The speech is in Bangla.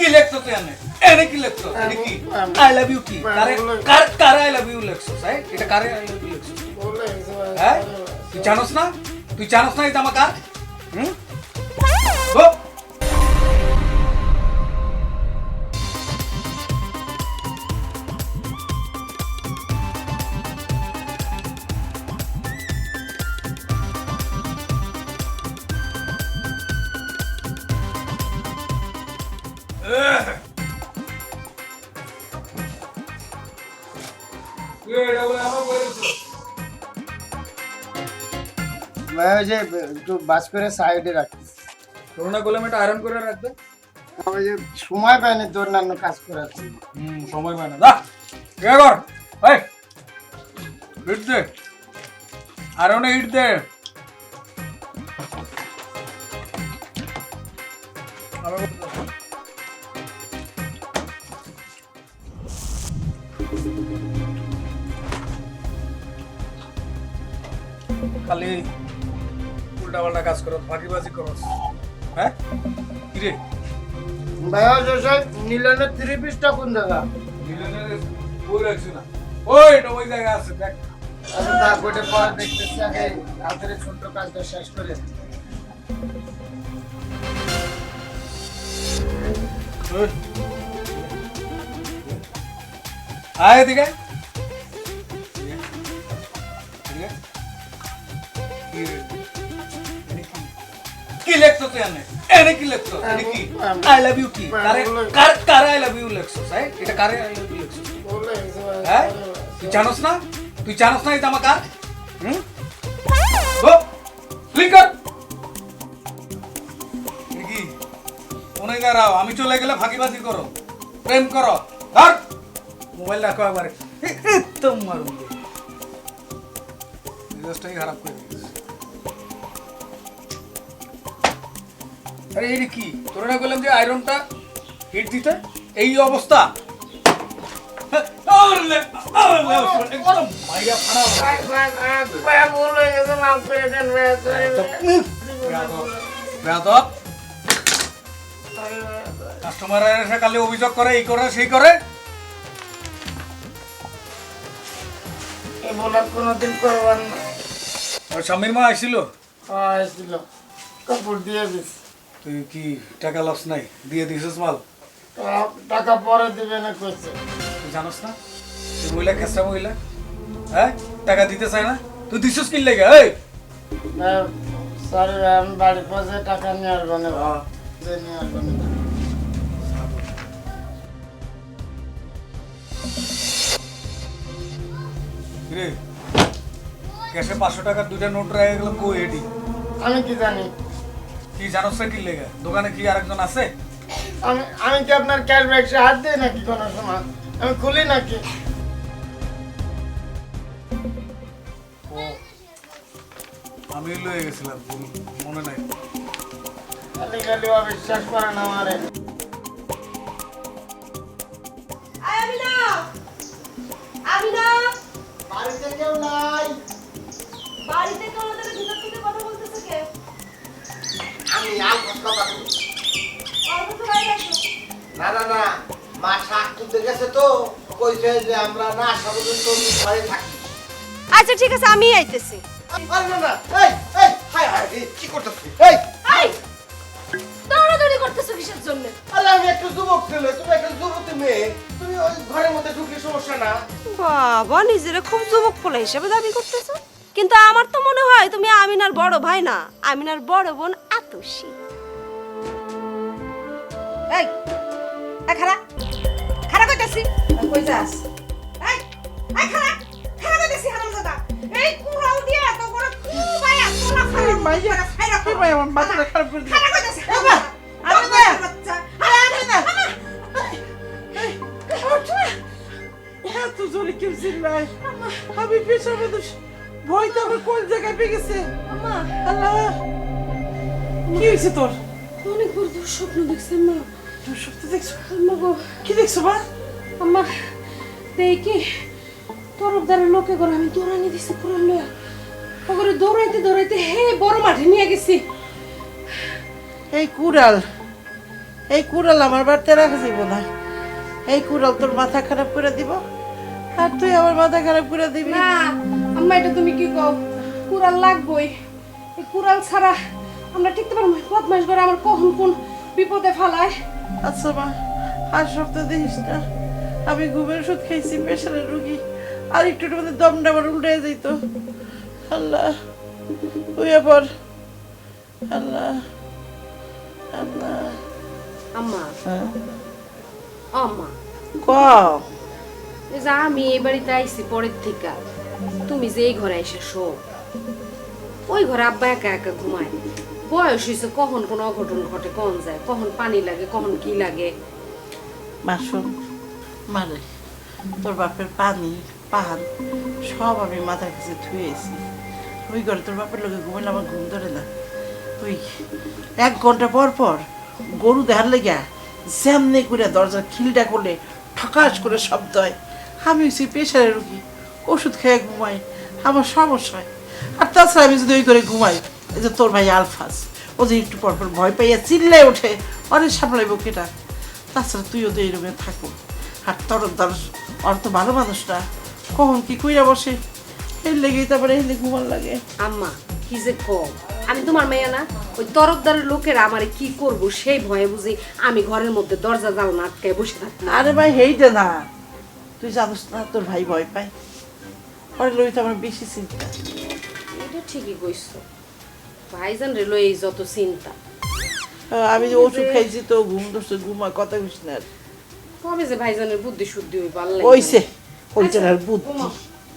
কি লেখছো তুই এনে? এনে কি লেখছো? এটা কি? আই লাভ ইউ কি? কারে কার কার আই লাভ ইউ লেখছো তাই এটা কারে আই লাভ ইউ লেখছো? হ্যাঁ? তুই জানোস না? তুই জানোস না এটা আমার কার? হুম? ওই যে একটু বাস করে সাইডে রাখিস করোনা গোলাম এটা আয়রন করে রাখবে? ওই যে সময় পাইনি তোর অন্যান্য কাজ করার হুম সময় পায় না। দা কে কর। এই হিট দে। আয়রনে হিট দে। খালি উল্টা পাল্টা কাজ করো ফাঁকিবাজি করো। হ্যাঁ? কিরে? ভাই ওই যে সেই নীলনের থ্রি পিসটা কোন জায়গা? মিলনের বই রাখছি না। ওই ওই জায়গায় আছে দেখ। আচ্ছা তা গোটে পরে দেখতেছি আগে হাতের ছোট্ট কাজটা শেষ করে ওই। আয় কি লেখছো তুই এনে? এনে কি লেখছো? এটা কি? আই লাভ ইউ কি? কারে কার কারে আই লাভ ইউ লেখছো? তাই এটা কারে আই লাভ ইউ লেখছো? হ্যাঁ? তুই জানোস না? তুই জানোস না এটা আমার কার? হুম? গো ক্লিক কি? মনে দাঁড়াও আমি চলে গেলে ফাঁকিবাজি করো। প্রেম করো। ধর! মোবাইল রাখো একবারে। মারুন। মেজাজটাই খারাপ করে দিয়েছে। আরে এই কি? তোরা না বললাম যে আয়রনটা হিট দিতে? এই অবস্থা। কাস্টমার এসে কালে অভিযোগ করে এই করে সেই করে। বলার কোনোদিন করবার না স্বামীর মা আসছিল আসছিল কাপড় দিয়ে দিস তুই কি টাকা লস নাই? দিয়ে দিছিস মাল? টাকা পরে দিবে না কইছে। তুই জানোস না? তুই মহিলা খেসরা মহিলা? হ্যাঁ? টাকা দিতে চায় না? তুই দিছিস কি লেগে? এই! সরি আমি বাড়ি পৌঁছে টাকা নিয়ে আসব না। হ্যাঁ। নিয়ে আসব না। রে ক্যাশে পাঁচশো টাকার দুইটা নোট রেখে গেলাম কই এডি আমি কি জানি? কি জানোস না কি লেগে? দোকানে কি আরেকজন আছে? আমি আমি কি আপনার ক্যাশ ব্যাগসে হাত দিই নাকি কোনো সময়? আমি খুলি নাকি? ও আমি লয়ে গেছিলাম ভুল, মনে নাই। খালি খালি অবিশ্বাস করে না আমারে বাড়িতে কেউ নাই। বাড়িতে আমি আর কথা বলি অল্প তো বাইরে আসো না না না। মা শাক তুলতে গেছে তো কইছে যে আমরা না আসা পর্যন্ত ঘরে থাকি। আচ্ছা ঠিক আছে আমি আইতেছি। আরে না না এই এই হাই হাই কি করতেছিস এই এই দৌড়াদৌড়ি করতেছো কিসের জন্য? আরে আমি একটা যুবক ছেলে তুমি একটা যুবতী মেয়ে তুমি ওই ঘরের মধ্যে ঢুকলে সমস্যা না? বাবা নিজেরা খুব যুবক পোলা হিসেবে দাবি করতেছো। কিন্তু আমার তো মনে হয় তুমি আমিনার বড় ভাই না। আমিনার বড় বোন আতুষি এই এই খারা খারা কইতাছি? কই যাস? এই এই খারা খারা কইতাছি হারামজাদা। এই কুড়াল দিয়া তো বড় খুব আয়া খারা মাইয়া খারা কি ভাই আমার বাচ্চা খারাপ করে দিল। খারা কইতাছি বাবা আমি না বাচ্চা। আরে আমি না এত জোরে কেউ চিল্লায়। আমি পেছনে তো আমার কোন জায়গায় পেয়ে গেছে। আল্লাহ। কি হয়েছে তোর? অনেক বড় দুঃস্বপ্ন দেখছি মা তুই সত্যি দেখছ? আম্মা গো কি দেখছ মা? আম্মা দেখি তরফদারের লোকে করে আমি দৌড়ানি দিছি পুরো লয়া। ওগুলো দৌড়াইতে দৌড়াইতে হে বড় মাঠে নিয়ে গেছি। এই কুড়াল এই কুড়াল আমার বাড়িতে রাখা যাইব না। এই কুড়াল তোর মাথা খারাপ করে দিব আর তুই আমার মাথা খারাপ করে দিবি। না আম্মা এটা তুমি কি কও? কুড়াল লাগবই। এই কুড়াল ছাড়া আমরা টিকতে পারব না। বদমাইশ করে আমার কখন কোন বিপদে ফেলায়। আচ্ছা মা আর সপ্তাহ দিস না। আমি ঘুমের ওষুধ খাইছি প্রেশারের রুগী। আর একটু একটু মধ্যে দমটা আমার উল্টে যেত আল্লাহ হইয়া পর আল্লাহ আল্লাহ। আম্মা। হ্যাঁ? আম্মা। কও। এই যে আমি এই বাড়িতে আইছি পরের থেকে। তুমি যে এই ঘরে এসে শো। ওই ঘরে আব্বা একা একা ঘুমায়। বয়স হয়েছে, কখন কোন অঘটন ঘটে, কখন যায়, কখন পানি লাগে, কখন কি লাগে? শোন মানে তোর বাপের পানি, পান, সব আমি মাথার কাছে ধুয়েছি ওই ঘরে, তোর বাপের লোকে ঘুমাইলে আমার ঘুম ধরে না। ওই এক ঘণ্টা পর পর গরু দেখার লেগে জ্যামনে করে দরজার খিলটা করলে ঠকাস করে শব্দ হয়। আমি হচ্ছি প্রেশারের রুগী, ওষুধ খেয়ে ঘুমাই, আমার সমস্যা হয়। আর তাছাড়া আমি যদি ওই করে ঘুমাই এই যে তোর ভাই আলফাস ও যে একটু পর পর ভয় পাইয়া চিল্লে ওঠে অনেক সামলাইব কেটা তাছাড়া তুইও তো এইরকম থাকো আর তোর দর ওর তো ভালো মানুষ না কখন কি কইরা বসে? এই লেগেই তারপরে এই ঘুমার লাগে। আম্মা কি যে কম। আমি তোমার মেয়ে না ওই তরফদারের লোকেরা আমারে কি করব সেই ভয়ে বুঝি আমি ঘরের মধ্যে দরজা জানলা আটকায় বসে থাকি আরে ভাই হেইটে না। তুই জানিস না তোর ভাই ভয় পায়। পরে লই তো আমার বেশি চিন্তা। এটা ঠিকই কইছো। ভাইজান রে লই এই যত চিন্তা আমি যে ওষুধ খাইছি তো ঘুম ধরছে ঘুমা কথা কইস না। কবে যে ভাইজানের বুদ্ধি শুদ্ধি হইবার লাগে ওইছে ওইটার আর বুদ্ধি।